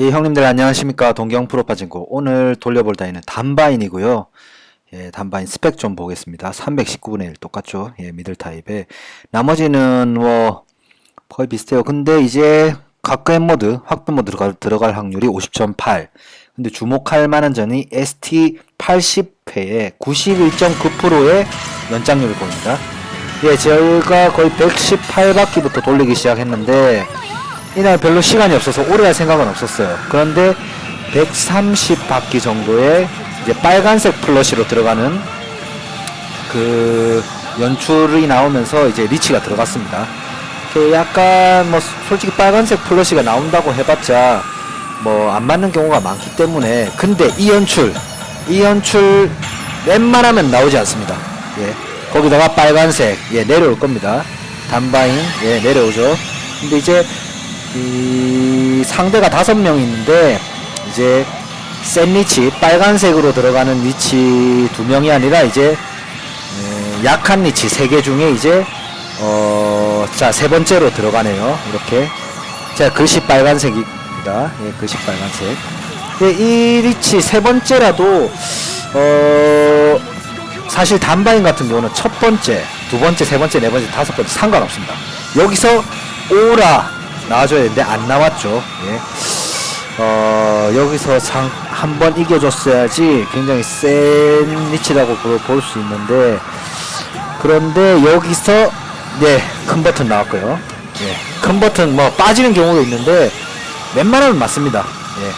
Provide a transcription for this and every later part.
예, 형님들 안녕하십니까. 동경 프로파진고. 오늘 돌려볼 다이는 단바인이고요. 예, 단바인 스펙 좀 보겠습니다. 319분의 1 똑같죠. 예, 미들 타입에. 나머지는 뭐 거의 비슷해요. 근데 이제 각각 모드, 확분 모드 들어갈, 들어갈 확률이 50.8. 근데 주목할 만한 점이 ST 80회에 91.9%의 연장률을 보입니다. 예, 제가 거의 118바퀴부터 돌리기 시작했는데 이날 별로 시간이 없어서 오래 할 생각은 없었어요. 그런데 130바퀴 정도의 이제 빨간색 플러시로 들어가는 그 연출이 나오면서 이제 리치가 들어갔습니다. 그 약간 뭐 솔직히 빨간색 플러시가 나온다고 해봤자 뭐 안 맞는 경우가 많기 때문에 근데 이 연출 이 연출 웬만하면 나오지 않습니다. 예. 거기다가 빨간색 예 내려올 겁니다. 단바인 예 내려오죠. 근데 이제 이 상대가 다섯 명 있는데 이제 센 리치 빨간색으로 들어가는 리치 두 명이 아니라 이제 에, 약한 리치 세 개 중에 이제 어 자 세 번째로 들어가네요. 이렇게. 자 글씨 빨간색입니다. 예 글씨 빨간색. 예, 이 리치 세 번째라도 어 사실 단바인 같은 경우는 첫 번째 두 번째 세 번째 네 번째 다섯 번째 상관없습니다. 여기서 오라 나와줘야 되는데 안 나왔죠. 예. 어, 여기서 상, 한 번 이겨줬어야지 굉장히 센 리치라고 볼 수 있는데, 그런데 여기서, 네, 큰 버튼 나왔고요. 예. 큰 버튼 뭐 빠지는 경우도 있는데, 웬만하면 맞습니다. 예.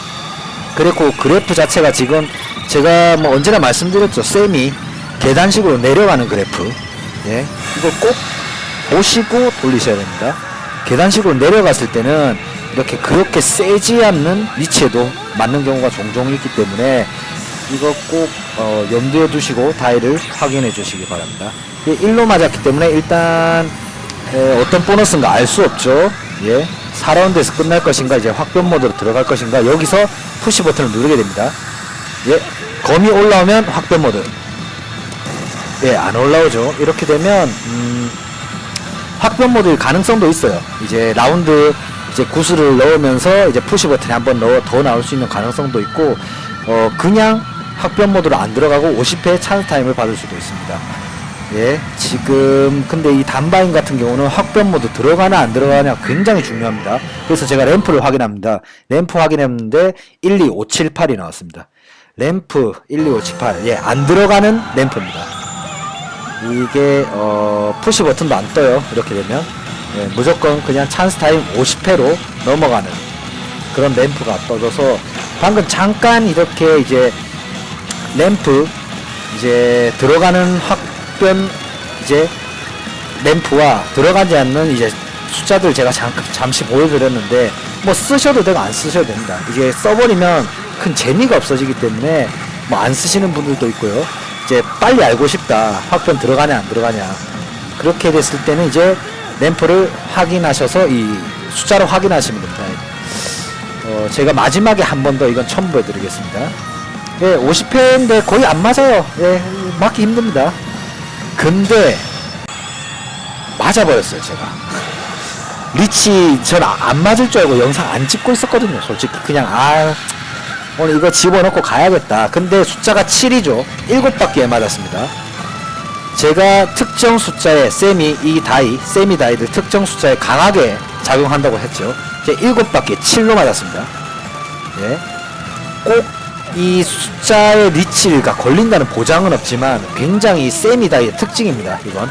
그리고 그래프 자체가 지금 제가 뭐 언제나 말씀드렸죠. 쌤이 계단식으로 내려가는 그래프. 예. 이거 꼭 보시고 돌리셔야 됩니다. 계단식으로 내려갔을 때는 이렇게 그렇게 세지 않는 위치에도 맞는 경우가 종종 있기 때문에 이거 꼭 어, 염두에 두시고 다이를 확인해 주시기 바랍니다. 예, 1로 맞았기 때문에 일단 에, 어떤 보너스인가 알 수 없죠. 예. 4라운드에서 끝날 것인가 이제 확변 모드로 들어갈 것인가 여기서 푸시 버튼을 누르게 됩니다. 예. 검이 올라오면 확변 모드. 예, 안 올라오죠. 이렇게 되면 음, 확변 모드일 가능성도 있어요. 이제 라운드 이제 구슬을 넣으면서 이제 푸시 버튼이 한번 넣어 더 나올 수 있는 가능성도 있고 어 그냥 확변 모드로 안 들어가고 50회 찬스 타임을 받을 수도 있습니다. 예, 지금 근데 이 단바인 같은 경우는 확변 모드 들어가나 안 들어가냐 굉장히 중요합니다. 그래서 제가 램프를 확인합니다. 램프 확인했는데 12578이 나왔습니다. 램프 12578, 예, 안 들어가는 램프입니다. 이게 어 푸시 버튼도 안 떠요. 이렇게 되면. 예, 무조건 그냥 찬스 타임 50회로 넘어가는 그런 램프가 떠져서 방금 잠깐 이렇게 이제 램프 이제 들어가는 확변 이제 램프와 들어가지 않는 이제 숫자들 제가 잠깐 잠시 보여드렸는데 뭐 쓰셔도 되고 안 쓰셔도 됩니다. 이게 써버리면 큰 재미가 없어지기 때문에 뭐 안 쓰시는 분들도 있고요 이제 빨리 알고 싶다. 확변 들어가냐 안 들어가냐. 그렇게 됐을 때는 이제 램프를 확인하셔서 이 숫자를 확인하시면 됩니다. 어, 제가 마지막에 한 번 더 이건 첨부해 드리겠습니다. 예, 50회인데 거의 안 맞아요. 예, 맞기 힘듭니다. 근데 맞아버렸어요, 제가. 리치 전 안 맞을 줄 알고 영상 안 찍고 있었거든요. 솔직히 그냥 아 오늘 이거 집어넣고 가야겠다. 근데 숫자가 7이죠. 7바퀴에 맞았습니다. 제가 특정 숫자에 세미 이 다이, 세미 다이를 특정 숫자에 강하게 작용한다고 했죠. 이제 7바퀴 7로 맞았습니다. 예. 꼭 이 숫자의 리치가 걸린다는 보장은 없지만 굉장히 세미 다이의 특징입니다. 이건.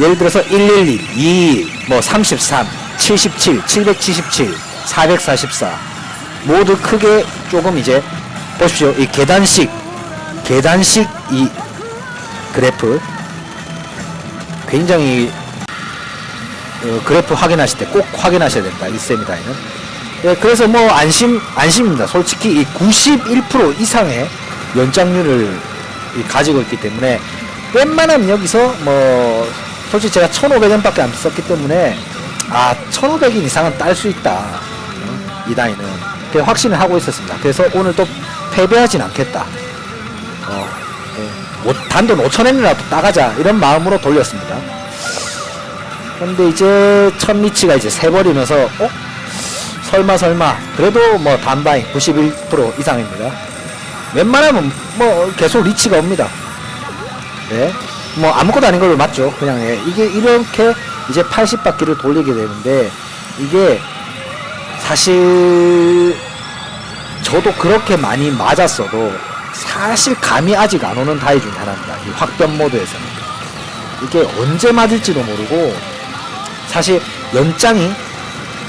예를 들어서 112, 2, 뭐 33, 77, 777, 444 모두 크게 조금 이제 보십시오. 이 계단식 계단식 이 그래프 굉장히 어, 그래프 확인하실 때 꼭 확인하셔야 된다. 이 세미다이는. 예, 그래서 뭐 안심 안심입니다. 솔직히 이 91% 이상의 연장률을 이 가지고 있기 때문에 웬만하면 여기서 뭐 솔직히 제가 1,500엔밖에 안 썼기 때문에 아 1,500엔 이상은 딸 수 있다. 어, 이 다이는 그 확신을 하고 있었습니다. 그래서 오늘 또 패배하진 않겠다. 어, 예. 오- 단돈 5천엔이라도 따가자 이런 마음으로 돌렸습니다. 근데 이제 첫 리치가 이제 세버리면서 어? 설마 설마 그래도 뭐 단바인 91% 이상입니다. 웬만하면 뭐 계속 리치가 옵니다. 네. 뭐 아무것도 아닌 걸로 맞죠. 그냥 예. 이게 이렇게 이제 80바퀴를 돌리게 되는데 이게 사실 저도 그렇게 많이 맞았어도 사실 감이 아직 안 오는 다이 중 하나입니다. 이 확변 모드에서는 이게 언제 맞을지도 모르고 사실 연장이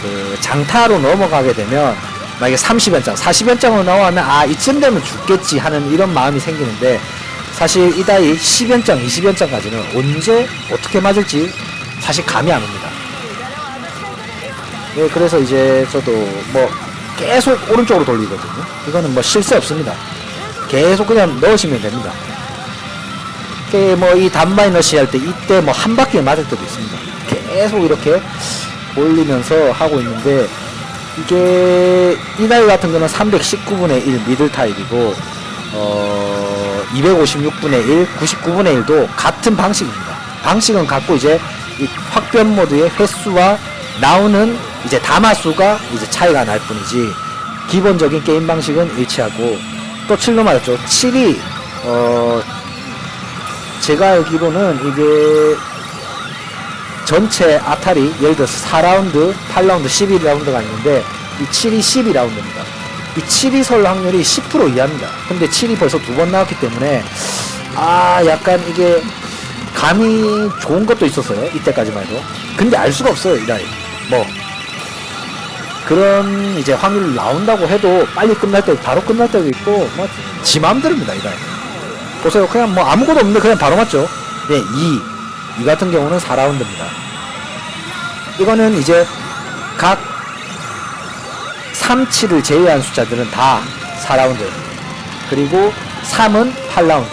그 장타로 넘어가게 되면 만약에 30연장, 40연장으로 나오면 아 이쯤 되면 죽겠지 하는 이런 마음이 생기는데 사실 이 다이 10연장, 20연장까지는 언제 어떻게 맞을지 사실 감이 안 옵니다. 네, 그래서 이제 저도 뭐 계속 오른쪽으로 돌리거든요. 이거는 뭐 실수 없습니다. 계속 그냥 넣으시면 됩니다. 뭐이 단바이 러시 할 때 이때 뭐 한 바퀴 맞을 때도 있습니다. 계속 이렇게 올리면서 하고 있는데 이게 이날 같은 거는 319분의 1 미들 타입이고 어 256분의 1, 99분의 1도 같은 방식입니다. 방식은 같고 이제 이 확변 모드의 횟수와 나오는 이제 담화수가 이제 차이가 날 뿐이지 기본적인 게임 방식은 일치하고 또 7로 맞았죠. 7이 어 제가 알기로는 이게 전체 아타리 예를 들어서 4라운드, 8라운드, 11라운드가 있는데 이 7이 12라운드입니다. 이 7이 설 확률이 10% 이하입니다. 근데 7이 벌써 두 번 나왔기 때문에 아 약간 이게 감이 좋은 것도 있었어요. 이때까지만 해도. 근데 알 수가 없어요. 이 나이. 뭐 그런 이제 확률 나온다고 해도 빨리 끝날 때 바로 끝날 때도 있고 뭐 지 마음대로입니다. 이 나이. 보세요. 그냥 뭐 아무것도 없는데 그냥 바로 맞죠. 네, 2. 이 같은 경우는 4라운드입니다. 이거는 이제 각 3, 7을 제외한 숫자들은 다 4라운드. 그리고 3은 8라운드.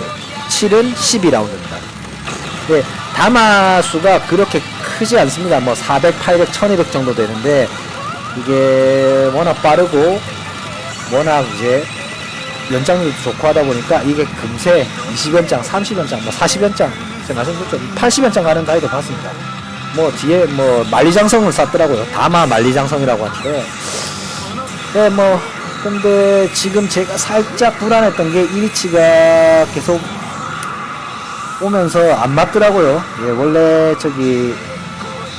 7은 12라운드입니다. 네, 담화수가 그렇게 크지 않습니다. 뭐 400, 800, 1200 정도 되는데 이게 워낙 빠르고 워낙 이제 연장률도 좋고 하다 보니까 이게 금세 20연장, 30연장, 뭐 40연장 제가 말씀드렸죠. 80연장 가는 다이도 봤습니다. 뭐 뒤에 뭐 만리장성을 쐈더라고요. 다마 만리장성이라고 하는데 네, 뭐 근데 지금 제가 살짝 불안했던 게 이 위치가 계속 오면서 안 맞더라고요. 예, 원래 저기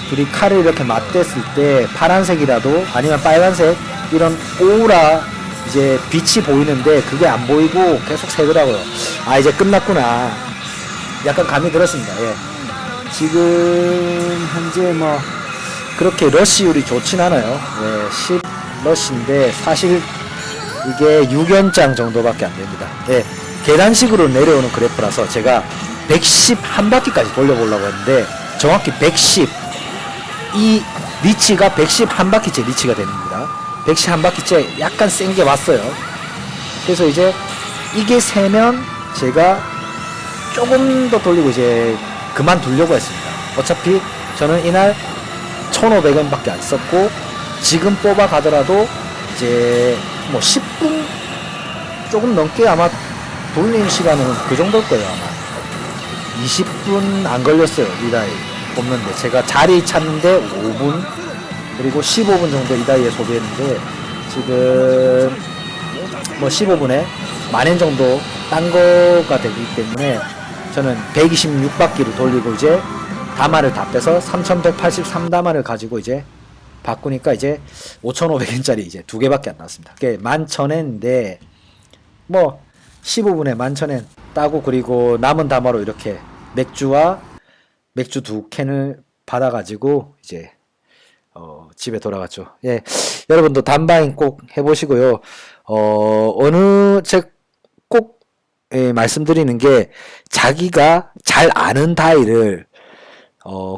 둘이 칼을 이렇게 맞댔을 때 파란색이라도 아니면 빨간색 이런 오라 이제 빛이 보이는데 그게 안 보이고 계속 새더라고요. 아 이제 끝났구나. 약간 감이 들었습니다. 예. 지금 현재 뭐 그렇게 러시율이 좋진 않아요. 예, 10 러시인데 사실 이게 6연장 정도밖에 안 됩니다. 예, 계단식으로 내려오는 그래프라서 제가 110 한 바퀴까지 돌려보려고 했는데 정확히 110 이 리치가 110한 바퀴째 리치가 됩니다. 110한 바퀴째 약간 센 게 왔어요. 그래서 이제 이게 세면 제가 조금 더 돌리고 이제 그만두려고 했습니다. 어차피 저는 이날 1,500원 밖에 안 썼고 지금 뽑아 가더라도 이제 뭐 10분 조금 넘게 아마 돌리는 시간은 그 정도일 거예요 아마 20분 안 걸렸어요 이다 이 뽑는데 제가 자리 찾는데 5분 그리고 15분 정도 이다이에 소비했는데 지금 뭐 15분에 만엔 정도 딴 거가 되기 때문에 저는 126바퀴를 돌리고 이제 다마를 다 빼서 3183다마를 가지고 이제 바꾸니까 이제 5,500엔짜리 이제 두 개밖에 안 나왔습니다. 그게 11,000엔인데 뭐 15분에 11,000엔 따고 그리고 남은 다마로 이렇게 맥주와 맥주 두 캔을 받아가지고 이제 어, 집에 돌아갔죠. 예, 여러분도 단바인 꼭 해보시고요. 어, 어느 제꼭 예, 말씀드리는 게 자기가 잘 아는 다이를 어,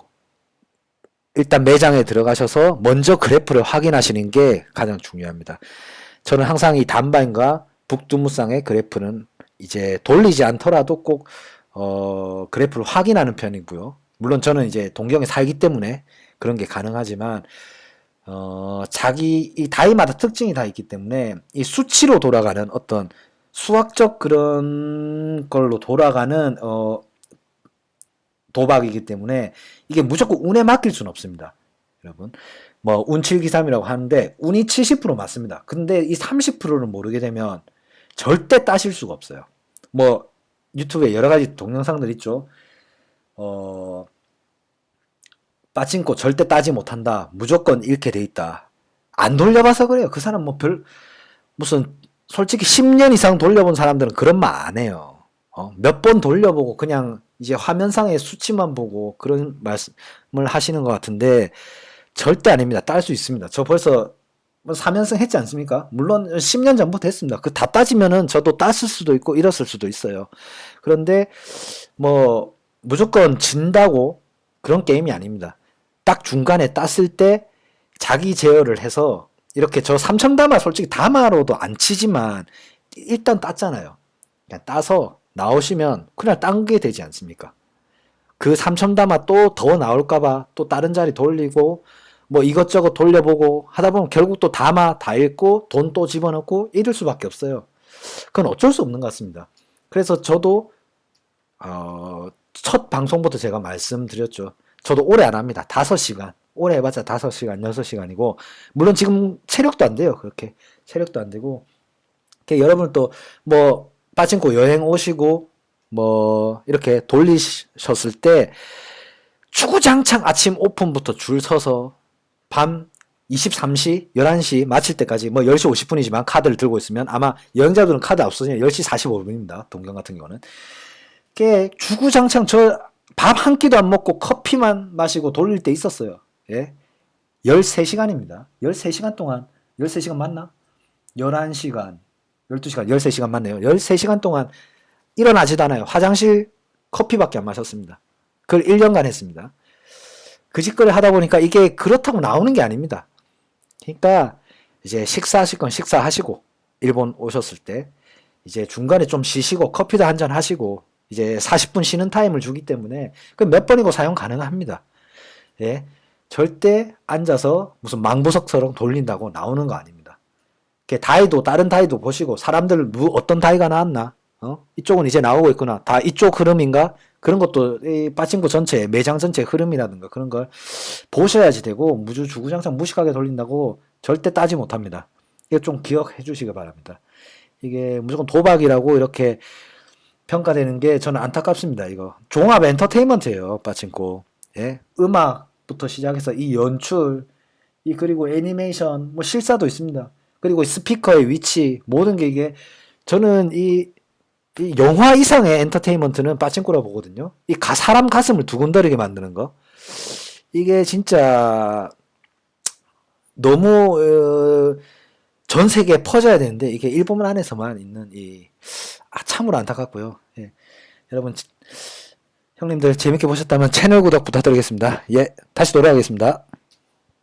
일단 매장에 들어가셔서 먼저 그래프를 확인하시는 게 가장 중요합니다. 저는 항상 이 단바인과 북두무쌍의 그래프는 이제 돌리지 않더라도 꼭 어, 그래프를 확인하는 편이고요. 물론 저는 이제 동경에 살기 때문에 그런 게 가능하지만 어, 자기 이 다이마다 특징이 다 있기 때문에 이 수치로 돌아가는 어떤 수학적 그런 걸로 돌아가는 어, 도박이기 때문에 이게 무조건 운에 맡길 수는 없습니다. 여러분. 뭐 운칠기삼이라고 하는데 운이 70% 맞습니다. 근데 이 30%를 모르게 되면 절대 따실 수가 없어요. 뭐 유튜브에 여러 가지 동영상들 있죠. 어 빠친코 절대 따지 못한다. 무조건 잃게 돼 있다. 안 돌려봐서 그래요. 그 사람 뭐 별 무슨 솔직히 10년 이상 돌려본 사람들은 그런 말 안 해요. 어, 몇 번 돌려보고 그냥 이제 화면상의 수치만 보고 그런 말씀을 하시는 것 같은데 절대 아닙니다. 딸 수 있습니다. 저 벌써 뭐 3연승 했지 않습니까? 물론 10년 전부터 했습니다. 그 다 따지면은 저도 땄을 수도 있고 잃었을 수도 있어요. 그런데 뭐 무조건 진다고 그런 게임이 아닙니다. 딱 중간에 땄을 때 자기 제어를 해서 이렇게 저 삼천 다마 솔직히 다마로도 안 치지만 일단 땄잖아요. 그냥 따서 나오시면 그냥 딴 게 되지 않습니까? 그 삼천 다마 또 더 나올까봐 또 다른 자리 돌리고 뭐 이것저것 돌려보고 하다 보면 결국 또 다마 다 읽고 돈 또 집어넣고 이럴 수밖에 없어요. 그건 어쩔 수 없는 것 같습니다. 그래서 저도 어, 첫 방송부터 제가 말씀드렸죠. 저도 오래 안 합니다. 5시간. 오래 해봤자 5시간, 6시간이고, 물론 지금 체력도 안 돼요. 그렇게. 체력도 안 되고. 여러분 또, 뭐, 빠친코 여행 오시고, 뭐, 이렇게 돌리셨을 때, 주구장창 아침 오픈부터 줄 서서, 밤 23시, 11시 마칠 때까지, 뭐 10시 50분이지만 카드를 들고 있으면 아마 여행자들은 카드 없어지면 10시 45분입니다. 동경 같은 경우는. 게 주구장창 저 밥 한 끼도 안 먹고 커피만 마시고 돌릴 때 있었어요. 예. 13시간입니다. 13시간 동안 13시간 맞나? 11시간, 12시간, 13시간 맞네요. 13시간 동안 일어나지도 않아요. 화장실 커피밖에 안 마셨습니다. 그걸 1년간 했습니다. 그 짓거리 하다 보니까 이게 그렇다고 나오는 게 아닙니다. 그러니까 이제 식사하실 건 식사하시고 일본 오셨을 때 이제 중간에 좀 쉬시고 커피도 한 잔 하시고 이제 40분 쉬는 타임을 주기 때문에 그 몇 번이고 사용 가능합니다. 예. 절대 앉아서 무슨 망부석처럼 돌린다고 나오는 거 아닙니다. 다이도 다른 다이도 보시고 사람들 무 어떤 다이가 나왔나? 어? 이쪽은 이제 나오고 있구나. 다 이쪽 흐름인가? 그런 것도 이 빠친구 전체 매장 전체 흐름이라든가 그런 걸 보셔야지 되고 무주 주구장창 무식하게 돌린다고 절대 따지 못합니다. 이거 좀 기억해 주시기 바랍니다. 이게 무조건 도박이라고 이렇게 평가되는 게 저는 안타깝습니다. 이거 종합 엔터테인먼트예요. 빠친코. 예, 음악부터 시작해서 이 연출, 이 그리고 애니메이션, 뭐 실사도 있습니다. 그리고 스피커의 위치 모든 게 이게 저는 이, 이 영화 이상의 엔터테인먼트는 빠친코라 보거든요. 이 가, 사람 가슴을 두근거리게 만드는 거. 이게 진짜 너무 어, 전 세계에 퍼져야 되는데 이게 일본 안에서만 있는 이 아, 참으로 안타깝고요. 예. 여러분 형님들 재밌게 보셨다면 채널 구독 부탁드리겠습니다. 예, 다시 돌아가겠습니다.